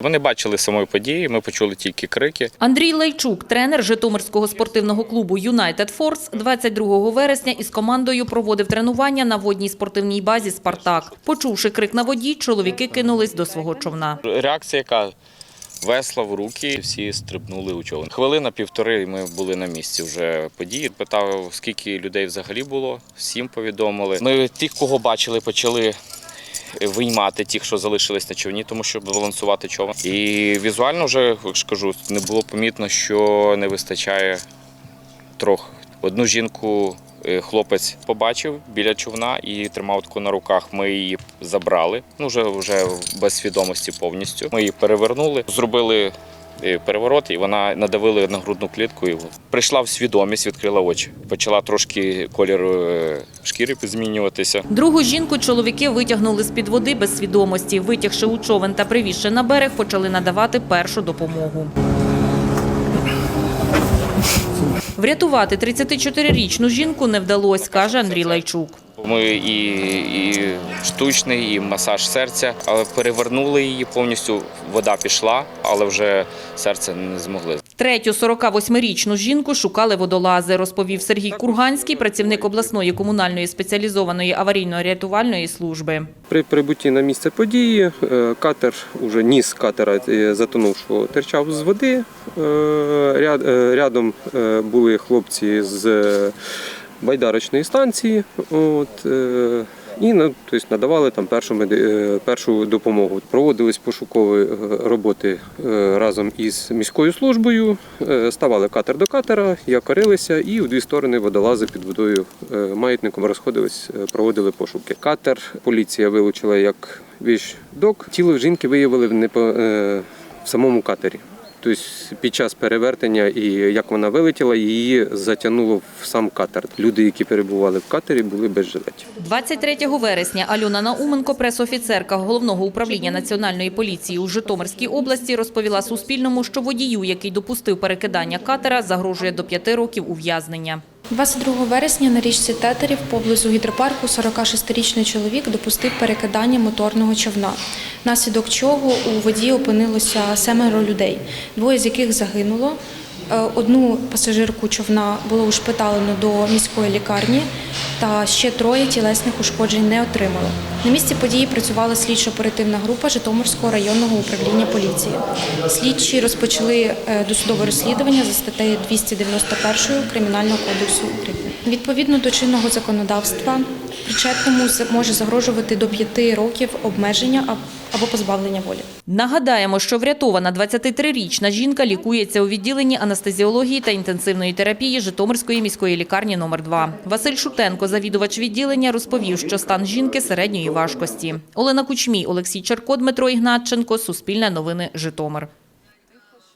Вони бачили самої події, ми почули тільки крики. Андрій Лайчук, тренер Житомирського спортивного клубу United Force, 22 вересня із командою проводив тренування на водній спортивній базі «Спартак». Почувши крик на воді, чоловіки кинулись до свого човна. Реакція, яка весла в руки, всі стрибнули у човен. Хвилина півтори і ми були на місці вже події. Питав, скільки людей взагалі було. Всім повідомили. Ми тих, кого бачили, почали. Виймати тих, що залишились на човні, тому що балансувати човен. І візуально вже як ж кажу, не було помітно, що не вистачає трохи. Одну жінку е, хлопець побачив біля човна і тримав таку на руках. Ми її забрали. Ну вже вже без свідомості повністю. Ми її перевернули, зробили. Переворот, і вона надавили на грудну клітку. І прийшла в свідомість, відкрила очі. Почала трошки колір е, шкіри змінюватися. Другу жінку чоловіки витягнули з-під води без свідомості. Витягши у човен та привізши на берег, почали надавати першу допомогу. Врятувати 34-річну жінку не вдалося, каже Андрій Лайчук. Ми і, і штучний, і масаж серця, але перевернули її повністю. Вода пішла, але вже серце не змогли. Третю 48-річну жінку шукали водолази, розповів Сергій Курганський, працівник обласної комунальної спеціалізованої аварійно-рятувальної служби. При прибутті на місце події е, катер, уже ніс катера е, затонувшого, терчав з води. Е, ряд- Рядом були хлопці з байдарочної станції. От, е, і ну, тобто, надавали там першу, е, першу допомогу. Проводились пошукові е, роботи разом із міською службою. Ставали катер до катера, якорилися і у дві сторони водолази під водою маятником розходились, проводили пошуки. Катер поліція вилучила як віж-док. Тіло жінки виявили в самому катері. Тобто під час перевертення і як вона вилетіла, її затягнуло в сам катер. Люди, які перебували в катері, були без жилетів. 23 вересня Альона Науменко, пресофіцерка Головного управління Національної поліції у Житомирській області, розповіла Суспільному, що водію, який допустив перекидання катера, загрожує до п'яти років ув'язнення. 22 вересня на річці Тетерів поблизу гідропарку 46-річний чоловік допустив перекидання моторного човна, внаслідок чого у воді опинилося семеро людей, двоє з яких загинуло. Е, Одну пасажирку човна було ушпиталено до міської лікарні, та ще троє тілесних ушкоджень не отримали. На місці події працювала слідчо-оперативна група Житомирського районного управління поліції. Слідчі розпочали е, досудове розслідування за статтею 291 Кримінального кодексу України. Відповідно до чинного законодавства, причетному може загрожувати до п'яти років обмеження або позбавлення волі. Нагадаємо, що врятована 23-річна жінка лікується у відділенні анестезіології та інтенсивної терапії Житомирської міської лікарні номер 2 Василь Шутенко, завідувач відділення, розповів, що стан жінки середньої важкості. Олена Кучмій, Олексій Черко, Дмитро Ігнатченко, Суспільне новини, Житомир.